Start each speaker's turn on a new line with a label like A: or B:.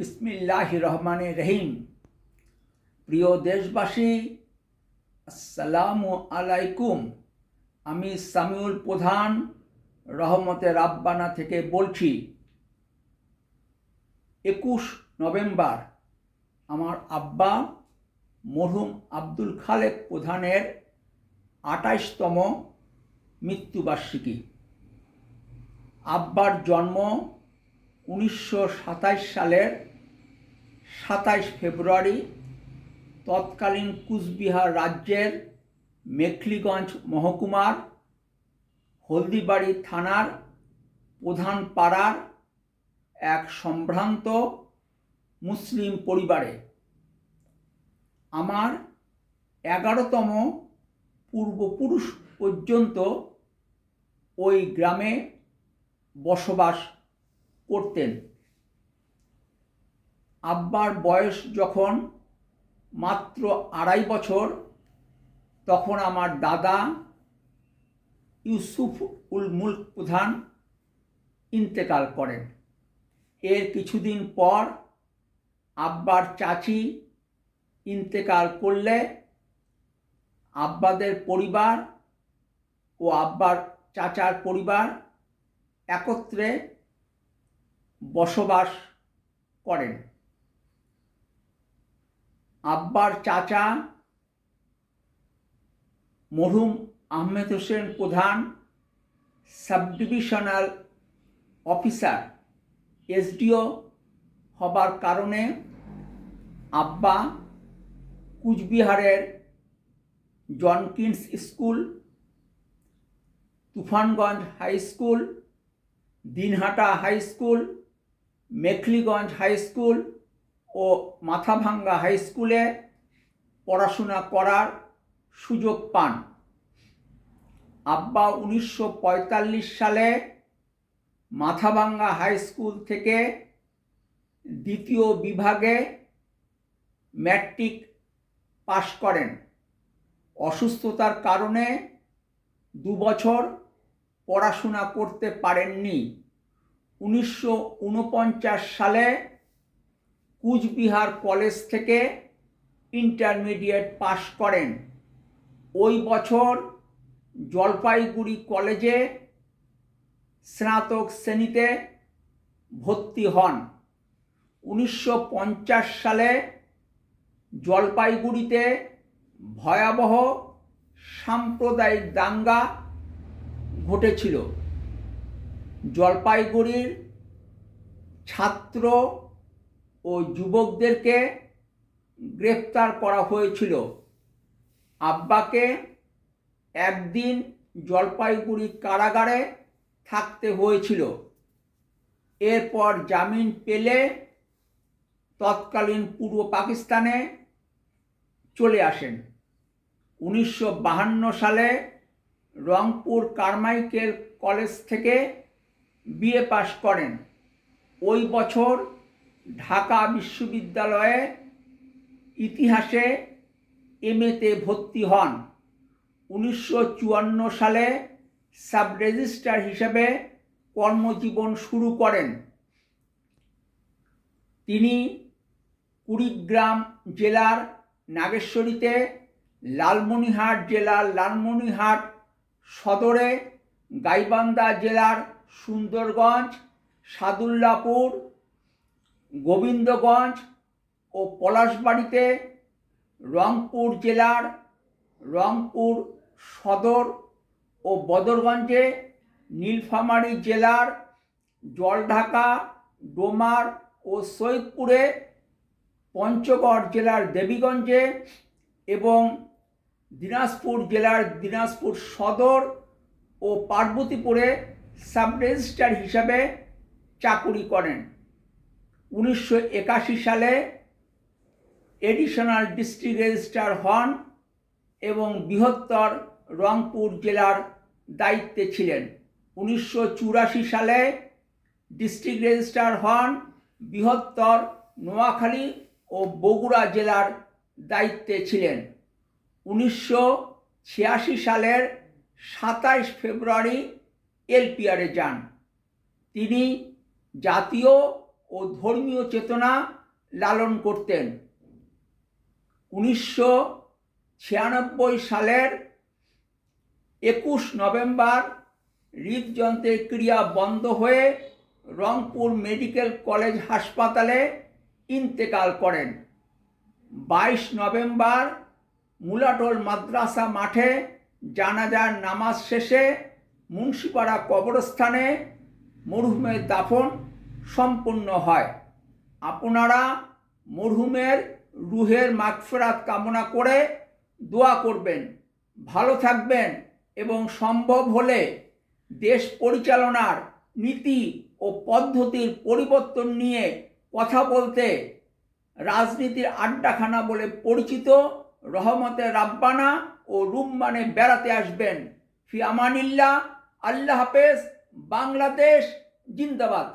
A: বিসমিল্লাহ রহমান রহিম প্রিয় দেশবাসী, আসসালামু আলাইকুম। আমি সামিউল প্রধান রহমতে রাব্বানা থেকে বলছি, একুশ নভেম্বর আমার আব্বা মরহুম আব্দুল খালেক প্রধানের আটাইশতম মৃত্যুবার্ষিকী। আব্বার জন্ম উনিশশো সালের সাতাইশ ফেব্রুয়ারি তৎকালীন কুচবিহার রাজ্যের মেখলিগঞ্জ মহকুমার হলদিবাড়ি থানার প্রধান পাড়ার এক সম্ভ্রান্ত মুসলিম পরিবারে আমার এগারোতম পূর্বপুরুষ পর্যন্ত ওই গ্রামে বসবাস করতেন। আব্বার বয়স যখন মাত্র আড়াই বছর, তখন আমার দাদা ইউসুফ উল মুল্ক প্রধান ইন্তেকাল করেন। এর কিছুদিন পর আব্বার চাচি ইন্তেকাল করলে আব্বাদের পরিবার ও আব্বার চাচার পরিবার একত্রে বসবাস করেন। আব্বার চাচা, মরহুম আহমেদ হোসেন প্রধান সাব ডিভিশনাল অফিসার, এসডিও হবার কারণে আব্বা কুচবিহারের Jenkins school, Tufanganj high school, Dinhata high school, Mekhliganj high school ও মাথাভাঙ্গা হাই স্কুলে পড়াশোনা করার সুযোগ পান। আব্বা উনিশশো পঁয়তাল্লিশ সালে মাথাভাঙ্গা হাই স্কুল থেকে দ্বিতীয় বিভাগে ম্যাট্রিক পাশ করেন। অসুস্থতার কারণে দু বছর পড়াশোনা করতে পারেননি। উনিশশো ঊনপঞ্চাশ সালে কুচবিহার কলেজ থেকে ইন্টারমিডিয়েট পাশ করেন। ওই বছর জলপাইগুড়ি কলেজে স্নাতক শ্রেণীতে ভর্তি হন। উনিশশো পঞ্চাশ সালে জলপাইগুড়িতে ভয়াবহ সাম্প্রদায়িক দাঙ্গা ঘটেছিল। জলপাইগুড়ির ছাত্র ও যুবকদেরকে গ্রেফতার করা হয়েছিল। আব্বাকে একদিন জলপাইগুড়ি কারাগারে থাকতে হয়েছিল। এরপর জামিন পেলে তৎকালীন পূর্ব পাকিস্তানে চলে আসেন। উনিশশো সালে রংপুর কারমাইকেল কলেজ থেকে বিএ পাশ করেন। ওই বছর ঢাকা বিশ্ববিদ্যালয়ে ইতিহাসে এম এমএতে ভর্তি হন। উনিশশো চুয়ান্ন সালে সাব রেজিস্ট্রার হিসেবে কর্মজীবন শুরু করেন। তিনি কুড়িগ্রাম জেলার নাগেশ্বরীতে লালমনিহাট জেলার লালমনিহাট সদরে গাইবান্ধা জেলার সুন্দরগঞ্জ, সাদুল্লাপুর গোবিন্দগঞ্জ ও পলাশবাড়িতে রংপুর জেলার রংপুর সদর ও বদরগঞ্জে নীলফামারী জেলার জলঢাকা, ডোমার ও সৈয়দপুরে, পঞ্চগড় জেলার দেবীগঞ্জে এবং দিনাজপুর জেলার দিনাজপুর সদর ও পার্বতীপুরে সাব রেজিস্ট্রার হিসাবে চাকুরি করেন। উনিশশো একাশি সালে এডিশনাল ডিস্ট্রিক্ট রেজিস্ট্রার হন এবং বৃহত্তর রংপুর জেলার দায়িত্বে ছিলেন। উনিশশো চুরাশি সালে ডিস্ট্রিক্ট রেজিস্ট্রার হন বৃহত্তর নোয়াখালী ও বগুড়া জেলার দায়িত্বে ছিলেন। উনিশশো ছিয়াশি সালের সাতাইশ ফেব্রুয়ারি এলপিআরে যান। তিনি জাতীয় ও ধর্মীয় চেতনা লালন করতেন। উনিশশো ছিয়ানব্বই সালের একুশ নভেম্বর হৃদযন্ত্রের ক্রিয়া বন্ধ হয়ে রংপুর মেডিকেল কলেজ হাসপাতালে ইন্তেকাল করেন। বাইশ নভেম্বর মুলাটোল মাদ্রাসা মাঠে জানাজার নামাজ শেষে মুন্সিপাড়া কবরস্থানে মরহুমের দাফন সম্পূর্ণ হয়। আপনারা মরহুমের রুহের মাগফেরাত কামনা করে দোয়া করবেন। ভালো থাকবেন এবং সম্ভব হলে দেশ পরিচালনার নীতি ও পদ্ধতির পরিবর্তন নিয়ে কথা বলতে রাজনীতির আড্ডাখানা বলে পরিচিত রহমতে রাব্বানা ও রুম্মানে বেড়াতে আসবেন। ফি আমানিল্লাহ। আল্লাহ হাফেজ। বাংলাদেশ। জিন্দাবাদ।